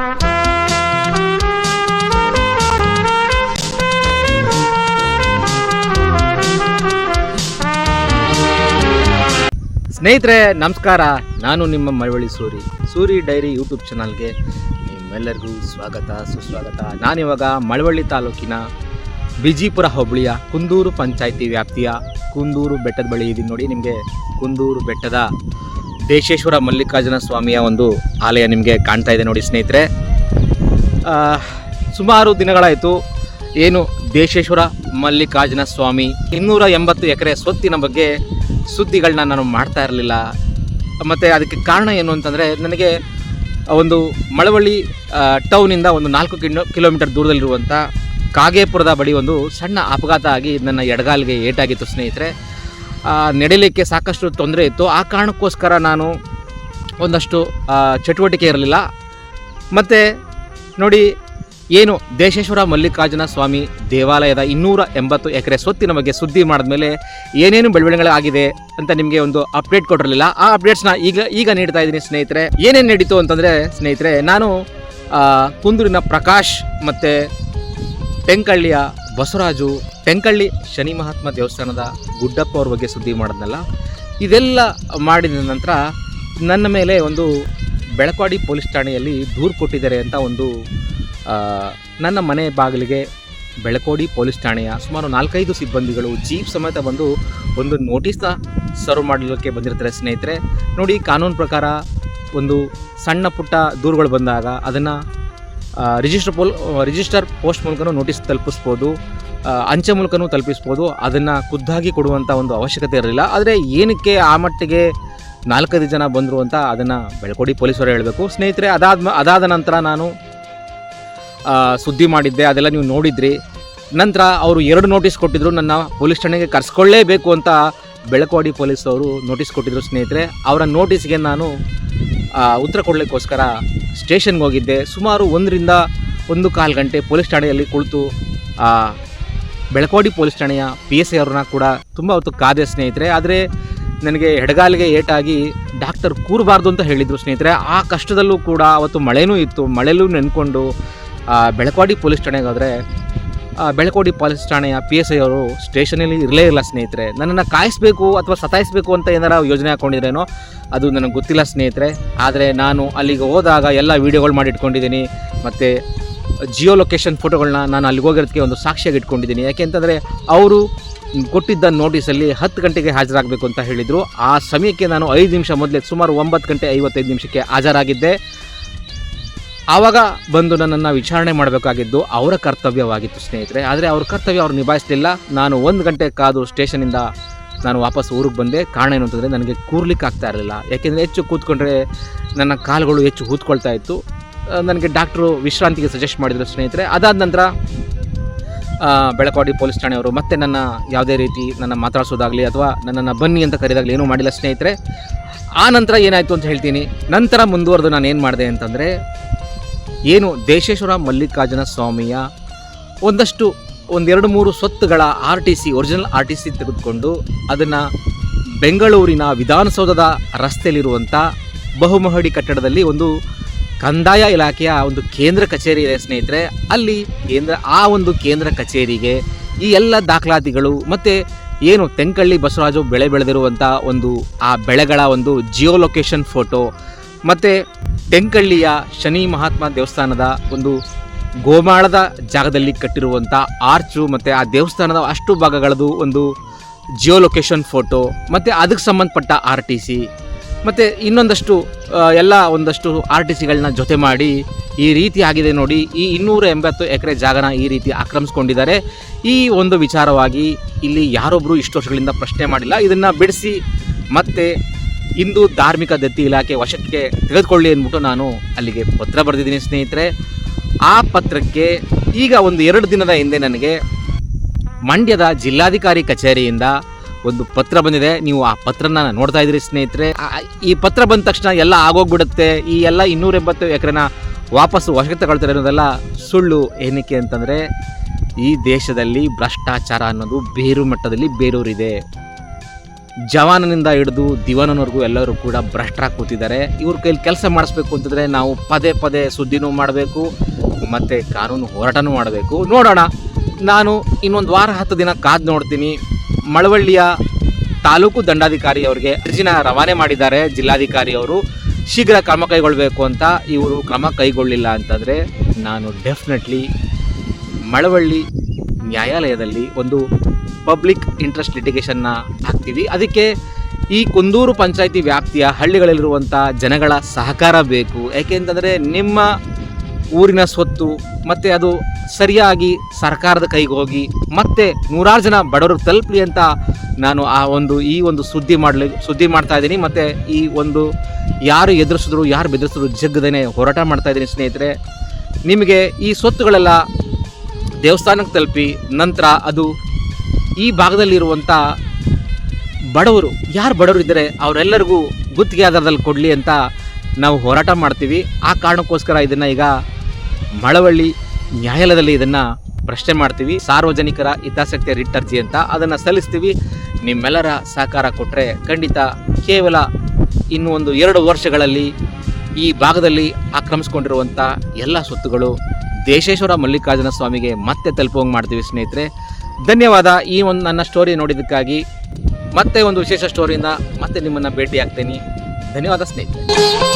ಸ್ನೇಹಿತರೆ, ನಮಸ್ಕಾರ. ನಾನು ನಿಮ್ಮ ಮಳವಳ್ಳಿ ಸೂರಿ. ಸೂರಿ ಡೈರಿ ಯೂಟ್ಯೂಬ್ ಚಾನಲ್ಗೆ ನಿಮ್ಮೆಲ್ಲರಿಗೂ ಸ್ವಾಗತ, ಸುಸ್ವಾಗತ. ನಾನಿವಾಗ ಮಳವಳ್ಳಿ ತಾಲೂಕಿನ ಬಿಜಿಪುರ ಹೋಬಳಿಯ ಕುಂದೂರು ಪಂಚಾಯಿತಿ ವ್ಯಾಪ್ತಿಯ ಕುಂದೂರು ಬೆಟ್ಟದ ಬಳಿ ಇದ್ದೀನಿ ನೋಡಿ, ನಿಮಗೆ ಕುಂದೂರು ಬೆಟ್ಟದ ದೇಶೇಶ್ವರ ಮಲ್ಲಿಕಾರ್ಜುನ ಸ್ವಾಮಿಯ ಒಂದು ಆಲಯ ನಿಮಗೆ ಕಾಣ್ತಾ ಇದೆ ನೋಡಿ ಸ್ನೇಹಿತರೆ. ಸುಮಾರು ದಿನಗಳಾಯಿತು ಏನು ದೇಶೇಶ್ವರ ಮಲ್ಲಿಕಾರ್ಜುನ ಸ್ವಾಮಿ ಇನ್ನೂರ ಎಂಬತ್ತು ಎಕರೆ ಸ್ವತ್ತಿನ ಬಗ್ಗೆ ಸುದ್ದಿಗಳನ್ನ ನಾನು ಮಾಡ್ತಾ ಇರಲಿಲ್ಲ. ಮತ್ತು ಅದಕ್ಕೆ ಕಾರಣ ಏನು ಅಂತಂದರೆ ನನಗೆ ಒಂದು ಮಳವಳ್ಳಿ ಟೌನಿಂದ ಒಂದು ನಾಲ್ಕು ಕಿಲೋ ಕಿಲೋಮೀಟರ್ ದೂರದಲ್ಲಿರುವಂಥ ಕಾಗೇಪುರದ ಬಳಿ ಒಂದು ಸಣ್ಣ ಅಪಘಾತ ಆಗಿ ನನ್ನ ಎಡಗಾಲಿಗೆ ಏಟಾಗಿತ್ತು ಸ್ನೇಹಿತರೆ. ನಡಿಲಿಕ್ಕೆ ಸಾಕಷ್ಟು ತೊಂದರೆ ಇತ್ತು. ಆ ಕಾರಣಕ್ಕೋಸ್ಕರ ನಾನು ಒಂದಷ್ಟು ಚಟುವಟಿಕೆ ಇರಲಿಲ್ಲ. ಮತ್ತು ನೋಡಿ, ಏನು ದೇಶೇಶ್ವರ ಮಲ್ಲಿಕಾರ್ಜುನ ಸ್ವಾಮಿ ದೇವಾಲಯದ ಇನ್ನೂರ ಎಂಬತ್ತು ಎಕರೆ ಸ್ವತ್ತಿನ ಬಗ್ಗೆ ಸುದ್ದಿ ಮಾಡಿದ್ಮೇಲೆ ಏನೇನು ಬೆಳವಣಿಗೆಗಳಾಗಿದೆ ಅಂತ ನಿಮಗೆ ಒಂದು ಅಪ್ಡೇಟ್ ಕೊಟ್ಟಿರಲಿಲ್ಲ. ಆ ಅಪ್ಡೇಟ್ಸ್ನ ಈಗ ಈಗ ನೀಡ್ತಾ ಇದ್ದೀನಿ ಸ್ನೇಹಿತರೆ. ಏನೇನು ನಡೀತು ಅಂತಂದರೆ ಸ್ನೇಹಿತರೆ, ನಾನು ಕುಂದೂರಿನ ಪ್ರಕಾಶ್ ಮತ್ತು ಟೆಂಕಳ್ಳಿಯ ಬಸವರಾಜು ಟೆಂಕಳ್ಳಿ ಶನಿ ಮಹಾತ್ಮ ದೇವಸ್ಥಾನದ ಗುಡ್ಡಪ್ಪ ಅವ್ರ ಬಗ್ಗೆ ಸುದ್ದಿ ಮಾಡಿದ್ನಲ್ಲ, ಇದೆಲ್ಲ ಮಾಡಿದ ನಂತರ ನನ್ನ ಮೇಲೆ ಒಂದು ಬೆಳಕವಾಡಿ ಪೊಲೀಸ್ ಠಾಣೆಯಲ್ಲಿ ದೂರು ಕೊಟ್ಟಿದ್ದಾರೆ ಅಂತ ಒಂದು ನನ್ನ ಮನೆ ಬಾಗಿಲಿಗೆ ಬೆಳಕೋಡಿ ಪೊಲೀಸ್ ಠಾಣೆಯ ಸುಮಾರು ನಾಲ್ಕೈದು ಸಿಬ್ಬಂದಿಗಳು, ಜೀಪ್ ಸಮೇತ ಬಂದು ಒಂದು ನೋಟಿಸ್ನ ಸರ್ವ್ ಮಾಡಲಿಕ್ಕೆ ಬಂದಿರ್ತಾರೆ ಸ್ನೇಹಿತರೆ. ನೋಡಿ, ಕಾನೂನು ಪ್ರಕಾರ ಒಂದು ಸಣ್ಣ ಪುಟ್ಟ ದೂರುಗಳು ಬಂದಾಗ ಅದನ್ನು ರಿಜಿಸ್ಟರ್ ಪೋಲ್ ರಿಜಿಸ್ಟರ್ ಪೋಸ್ಟ್ ಮೂಲಕನೂ ನೋಟಿಸ್ ತಲುಪಿಸ್ಬೋದು. ಅಂಚೆ ಮೂಲಕನೂ ತಲುಪಿಸ್ಬೋದು. ಅದನ್ನು ಖುದ್ದಾಗಿ ಕೊಡುವಂಥ ಒಂದು ಅವಶ್ಯಕತೆ ಇರಲಿಲ್ಲ. ಆದರೆ ಏನಕ್ಕೆ ಆ ಮಟ್ಟಿಗೆ ನಾಲ್ಕೈದು ಜನ ಬಂದರು ಅಂತ ಅದನ್ನು ಬೆಳಕೋಡಿ ಪೊಲೀಸರು ಹೇಳಬೇಕು. ಸ್ನೇಹಿತರೆ ಅದಾದ ಅದಾದ ನಂತರ ನಾನು ಸುದ್ದಿ ಮಾಡಿದ್ದೆ. ಅದೆಲ್ಲ ನೀವು ನೋಡಿದ್ರಿ. ನಂತರ ಅವರು ಎರಡು ನೋಟಿಸ್ ಕೊಟ್ಟಿದ್ದರು ನನ್ನ ಪೊಲೀಸ್ ಠಾಣೆಗೆ ಕರೆಸ್ಕೊಳ್ಳೇಬೇಕು ಅಂತ ಬೆಳಕೋಡಿ ಪೊಲೀಸ್ ಅವರು ನೋಟಿಸ್ ಕೊಟ್ಟಿದ್ದರು ಸ್ನೇಹಿತರೆ. ಅವರ ನೋಟಿಸ್ಗೆ ನಾನು ಉತ್ತರ ಕೊಡಲಿಕ್ಕೋಸ್ಕರ ಸ್ಟೇಷನ್ಗೆ ಹೋಗಿದ್ದೆ. ಸುಮಾರು ಒಂದರಿಂದ ಒಂದು ಕಾಲು ಗಂಟೆ ಪೊಲೀಸ್ ಠಾಣೆಯಲ್ಲಿ ಕುಳಿತು ಬೆಳಕೋಡಿ ಪೊಲೀಸ್ ಠಾಣೆಯ ಪಿ ಎಸ್ ಐ ಕೂಡ ತುಂಬ ಹೊತ್ತು ಕಾದೆ ಸ್ನೇಹಿತರೆ. ಆದರೆ ನನಗೆ ಎಡಗಾಲಿಗೆ ಏಟಾಗಿ ಡಾಕ್ಟರ್ ಕೂರಬಾರ್ದು ಅಂತ ಹೇಳಿದರು ಸ್ನೇಹಿತರೆ. ಆ ಕಷ್ಟದಲ್ಲೂ ಕೂಡ ಅವತ್ತು ಮಳೆನೂ ಇತ್ತು. ಮಳೆಯಲ್ಲೂ ನೆನ್ಕೊಂಡು ಬೆಳಕವಾಡಿ ಪೊಲೀಸ್ ಠಾಣೆಗೆ ಹೋದರೆ ಬೆಳಕೋಡಿ ಪೊಲೀಸ್ ಠಾಣೆಯ ಪಿ ಎಸ್ ಐ ಅವರು ಸ್ಟೇಷನಲ್ಲಿ ಇರಲೇ ಇಲ್ಲ ಸ್ನೇಹಿತರೆ. ನನ್ನನ್ನು ಕಾಯಿಸಬೇಕು ಅಥವಾ ಸತಾಯಿಸಬೇಕು ಅಂತ ಏನಾರ ಯೋಜನೆ ಹಾಕೊಂಡಿದ್ರೇನೋ, ಅದು ನನಗೆ ಗೊತ್ತಿಲ್ಲ ಸ್ನೇಹಿತರೆ. ಆದರೆ ನಾನು ಅಲ್ಲಿಗೆ ಹೋದಾಗ ಎಲ್ಲ ವೀಡಿಯೋಗಳು ಮಾಡಿಟ್ಕೊಂಡಿದ್ದೀನಿ. ಮತ್ತು ಜಿಯೋ ಲೊಕೇಶನ್ ಫೋಟೋಗಳನ್ನ ನಾನು ಅಲ್ಲಿಗೆ ಹೋಗಿರೋದಕ್ಕೆ ಒಂದು ಸಾಕ್ಷಿಯಾಗಿ ಇಟ್ಕೊಂಡಿದ್ದೀನಿ. ಯಾಕೆಂತಂದರೆ ಅವರು ಕೊಟ್ಟಿದ್ದ ನೋಟಿಸಲ್ಲಿ ಹತ್ತು ಗಂಟೆಗೆ ಹಾಜರಾಗಬೇಕು ಅಂತ ಹೇಳಿದರು. ಆ ಸಮಯಕ್ಕೆ ನಾನು ಐದು ನಿಮಿಷ ಮೊದಲೇ ಸುಮಾರು ಒಂಬತ್ತು ಗಂಟೆ ಐವತ್ತೈದು ನಿಮಿಷಕ್ಕೆ ಹಾಜರಾಗಿದ್ದೆ. ಆವಾಗ ಬಂದು ನನ್ನನ್ನು ವಿಚಾರಣೆ ಮಾಡಬೇಕಾಗಿದ್ದು ಅವರ ಕರ್ತವ್ಯವಾಗಿತ್ತು, ಸ್ನೇಹಿತರೆ. ಆದರೆ ಅವ್ರ ಕರ್ತವ್ಯ ಅವ್ರು ನಿಭಾಯಿಸಲಿಲ್ಲ. ನಾನು ಒಂದು ಗಂಟೆ ಕಾದು ಸ್ಟೇಷನಿಂದ ನಾನು ವಾಪಸ್ ಊರಿಗೆ ಬಂದೆ. ಕಾರಣ ಏನು ಅಂತಂದರೆ ನನಗೆ ಕೂರ್ಲಿಕ್ಕೆ ಆಗ್ತಾ ಇರಲಿಲ್ಲ. ಯಾಕೆಂದರೆ ಹೆಚ್ಚು ಕೂತ್ಕೊಂಡ್ರೆ ನನ್ನ ಕಾಲುಗಳು ಹೆಚ್ಚು ಹೂತ್ಕೊಳ್ತಾ ಇತ್ತು. ನನಗೆ ಡಾಕ್ಟ್ರು ವಿಶ್ರಾಂತಿಗೆ ಸಜೆಸ್ಟ್ ಮಾಡಿದರು, ಸ್ನೇಹಿತರೆ. ಅದಾದ ನಂತರ ಬೆಳಕವಾಡಿ ಪೊಲೀಸ್ ಠಾಣೆಯವರು ಮತ್ತೆ ನನ್ನ ಯಾವುದೇ ರೀತಿ ನನ್ನ ಮಾತಾಡಿಸೋದಾಗಲಿ ಅಥವಾ ನನ್ನನ್ನು ಬನ್ನಿ ಅಂತ ಕರೆದಾಗಲಿ ಏನೂ ಮಾಡಿಲ್ಲ, ಸ್ನೇಹಿತರೆ. ಆ ನಂತರ ಏನಾಯಿತು ಅಂತ ಹೇಳ್ತೀನಿ. ನಂತರ ಮುಂದುವರೆದು ನಾನು ಏನು ಮಾಡಿದೆ ಅಂತಂದರೆ ಏನು ದೇಶೇಶ್ವರ ಮಲ್ಲಿಕಾರ್ಜುನ ಸ್ವಾಮಿಯ ಒಂದಷ್ಟು, ಒಂದೆರಡು ಮೂರು ಸ್ವತ್ತುಗಳ R T C original R T C ತೆಗೆದುಕೊಂಡು ಅದನ್ನು ಬೆಂಗಳೂರಿನ ವಿಧಾನಸೌಧದ ರಸ್ತೆಯಲ್ಲಿರುವಂಥ ಬಹುಮಹಡಿ ಕಟ್ಟಡದಲ್ಲಿ ಒಂದು ಕಂದಾಯ ಇಲಾಖೆಯ ಒಂದು ಕೇಂದ್ರ ಕಚೇರಿ ಇದೆ ಸ್ನೇಹಿತರೆ. ಅಲ್ಲಿ ಕೇಂದ್ರ, ಆ ಒಂದು ಕೇಂದ್ರ ಕಚೇರಿಗೆ ಈ ಎಲ್ಲ ದಾಖಲಾತಿಗಳು ಮತ್ತು ಏನು ತೆಂಕಳ್ಳಿ ಬಸವರಾಜು ಬೆಳೆ ಬೆಳೆದಿರುವಂಥ ಒಂದು ಆ ಬೆಳೆಗಳ ಒಂದು ಜಿಯೋ ಲೊಕೇಶನ್ ಫೋಟೋ ಮತ್ತು ಟೆಂಕಳ್ಳಿಯ ಶನಿ ಮಹಾತ್ಮ ದೇವಸ್ಥಾನದ ಒಂದು ಗೋಮಾಳದ ಜಾಗದಲ್ಲಿ ಕಟ್ಟಿರುವಂಥ ಆರ್ಚು ಮತ್ತು ಆ ದೇವಸ್ಥಾನದ ಅಷ್ಟು ಭಾಗಗಳದು ಒಂದು ಜಿಯೋ ಲೊಕೇಶನ್ ಫೋಟೋ, ಮತ್ತು ಅದಕ್ಕೆ ಸಂಬಂಧಪಟ್ಟ ಆರ್ ಟಿ ಸಿ ಮತ್ತು ಇನ್ನೊಂದಷ್ಟು ಎಲ್ಲ ಒಂದಷ್ಟು ಆರ್ ಟಿ ಸಿಗಳನ್ನ ಜೊತೆ ಮಾಡಿ ಈ ರೀತಿ ಆಗಿದೆ ನೋಡಿ, ಈ ಇನ್ನೂರ ಎಂಬತ್ತು ಎಕರೆ ಜಾಗನ ಈ ರೀತಿ ಆಕ್ರಮಿಸ್ಕೊಂಡಿದ್ದಾರೆ. ಈ ಒಂದು ವಿಚಾರವಾಗಿ ಇಲ್ಲಿ ಯಾರೊಬ್ಬರು ಇಷ್ಟು ವರ್ಷಗಳಿಂದ ಪ್ರಶ್ನೆ ಮಾಡಿಲ್ಲ. ಇದನ್ನು ಬಿಡಿಸಿ ಮತ್ತೆ ಇಂದು ಧಾರ್ಮಿಕ ದತ್ತಿ ಇಲಾಖೆ ವಶಕ್ಕೆ ತೆಗೆದುಕೊಳ್ಳಿ ಅಂದ್ಬಿಟ್ಟು ನಾನು ಅಲ್ಲಿಗೆ ಪತ್ರ ಬರೆದಿದ್ದೀನಿ ಸ್ನೇಹಿತರೆ. ಆ ಪತ್ರಕ್ಕೆ ಈಗ ಒಂದು ಎರಡು ದಿನದ ಹಿಂದೆ ನನಗೆ ಮಂಡ್ಯದ ಜಿಲ್ಲಾಧಿಕಾರಿ ಕಚೇರಿಯಿಂದ ಒಂದು ಪತ್ರ ಬಂದಿದೆ. ನೀವು ಆ ಪತ್ರನ ನೋಡ್ತಾ ಇದ್ದೀರಿ ಸ್ನೇಹಿತರೆ. ಈ ಪತ್ರ ಬಂದ ತಕ್ಷಣ ಎಲ್ಲ ಆಗೋಗ್ಬಿಡುತ್ತೆ. ಈ ಎಲ್ಲ ಇನ್ನೂರ ಎಂಬತ್ತು ಎಕರೆನ ವಾಪಸ್ಸು ವಶಕ್ಕೆ ತಗೊಳ್ತಾರೆ ಅನ್ನೋದೆಲ್ಲ ಸುಳ್ಳು ಏನಕ್ಕೆ ಅಂತಂದರೆ ಈ ದೇಶದಲ್ಲಿ ಭ್ರಷ್ಟಾಚಾರ ಅನ್ನೋದು ಬೇರು ಮಟ್ಟದಲ್ಲಿ ಬೇರೂರಿದೆ. ಜವಾನನಿಂದ ಹಿಡಿದು ದಿವಾನನವರೆಗೂ ಎಲ್ಲರೂ ಕೂಡ ಭ್ರಷ್ಟರಾಗಿ ಕೂತಿದ್ದಾರೆ. ಇವ್ರ ಕೈಲಿ ಕೆಲಸ ಮಾಡಿಸ್ಬೇಕು ಅಂತಂದರೆ ನಾವು ಪದೇ ಪದೇ ಸುದ್ದಿನೂ ಮಾಡಬೇಕು, ಮತ್ತು ಕಾನೂನು ಹೋರಾಟನೂ ಮಾಡಬೇಕು. ನೋಡೋಣ. ನಾನು ಇನ್ನೊಂದು ವಾರ ಹತ್ತು ದಿನ ಕಾದು ನೋಡ್ತೀನಿ. ಮಳವಳ್ಳಿಯ ತಾಲೂಕು ದಂಡಾಧಿಕಾರಿ ಅವರಿಗೆ ಅರ್ಜಿನ ರವಾನೆ ಮಾಡಿದ್ದಾರೆ ಜಿಲ್ಲಾಧಿಕಾರಿ ಅವರು. ಶೀಘ್ರ ಕ್ರಮ ಕೈಗೊಳ್ಳಬೇಕು ಅಂತ ಇವರು ಕ್ರಮ ಕೈಗೊಳ್ಳಿಲ್ಲ ಅಂತಂದರೆ ನಾನು ಡೆಫಿನೆಟ್ಲಿ ಮಳವಳ್ಳಿ ನ್ಯಾಯಾಲಯದಲ್ಲಿ ಒಂದು ಪಬ್ಲಿಕ್ ಇಂಟ್ರೆಸ್ಟ್ ಲಿಟಿಗೇಷನ್ನ ಹಾಕ್ತೀವಿ. ಅದಕ್ಕೆ ಈ ಕುಂದೂರು ಪಂಚಾಯಿತಿ ವ್ಯಾಪ್ತಿಯ ಹಳ್ಳಿಗಳಲ್ಲಿರುವಂಥ ಜನಗಳ ಸಹಕಾರ ಬೇಕು. ಯಾಕೆಂತಂದರೆ ನಿಮ್ಮ ಊರಿನ ಸ್ವತ್ತು, ಮತ್ತು ಅದು ಸರಿಯಾಗಿ ಸರ್ಕಾರದ ಕೈಗೆ ಹೋಗಿ, ಮತ್ತೆ ನೂರಾರು ಜನ ಬಡವರು ತಲುಪಲಿ ಅಂತ ನಾನು ಆ ಒಂದು, ಈ ಒಂದು ಸುದ್ದಿ ಮಾಡಲಿ, ಸುದ್ದಿ ಮಾಡ್ತಾ ಇದ್ದೀನಿ. ಮತ್ತು ಈ ಒಂದು ಯಾರು ಎದುರಿಸಿದ್ರು, ಯಾರು ಬೆದರಿಸಿದ್ರು ಜಗ್ಗದೇ ಹೋರಾಟ ಮಾಡ್ತಾ ಇದ್ದೀನಿ ಸ್ನೇಹಿತರೆ. ನಿಮಗೆ ಈ ಸ್ವತ್ತುಗಳೆಲ್ಲ ದೇವಸ್ಥಾನಕ್ಕೆ ತಲುಪಿ ನಂತರ ಅದು ಈ ಭಾಗದಲ್ಲಿರುವಂಥ ಬಡವರು, ಯಾರು ಬಡವರು ಇದ್ದರೆ ಅವರೆಲ್ಲರಿಗೂ ಗುತ್ತಿಗೆ ಆಧಾರದಲ್ಲಿ ಕೊಡಲಿ ಅಂತ ನಾವು ಹೋರಾಟ ಮಾಡ್ತೀವಿ. ಆ ಕಾರಣಕ್ಕೋಸ್ಕರ ಇದನ್ನು ಈಗ ಮಳವಳ್ಳಿ ನ್ಯಾಯಾಲಯದಲ್ಲಿ ಇದನ್ನು ಪ್ರಶ್ನೆ ಮಾಡ್ತೀವಿ. ಸಾರ್ವಜನಿಕರ ಹಿತಾಸಕ್ತಿಯ ರಿಟ್ ಅರ್ಜಿ ಅಂತ ಅದನ್ನು ಸಲ್ಲಿಸ್ತೀವಿ. ನಿಮ್ಮೆಲ್ಲರ ಸಹಕಾರ ಕೊಟ್ಟರೆ ಖಂಡಿತ ಕೇವಲ ಇನ್ನು ಒಂದು ಎರಡು ವರ್ಷಗಳಲ್ಲಿ ಈ ಭಾಗದಲ್ಲಿ ಆಕ್ರಮಿಸ್ಕೊಂಡಿರುವಂಥ ಎಲ್ಲ ಸ್ವತ್ತುಗಳು ದೇಶೇಶ್ವರ ಮಲ್ಲಿಕಾರ್ಜುನ ಸ್ವಾಮಿಗೆ ಮತ್ತೆ ತಲುಪುವಂಗೆ ಮಾಡ್ತೀವಿ ಸ್ನೇಹಿತರೆ. ಧನ್ಯವಾದ. ಈ ಒಂದು ನನ್ನ ಸ್ಟೋರಿ ನೋಡಿದ್ದಕ್ಕಾಗಿ ಮತ್ತೆ ಒಂದು ವಿಶೇಷ ಸ್ಟೋರಿಯಿಂದ ಮತ್ತೆ ನಿಮ್ಮನ್ನು ಭೇಟಿ ಆಗ್ತೀನಿ ಧನ್ಯವಾದ ಸ್ನೇಹಿತರೆ.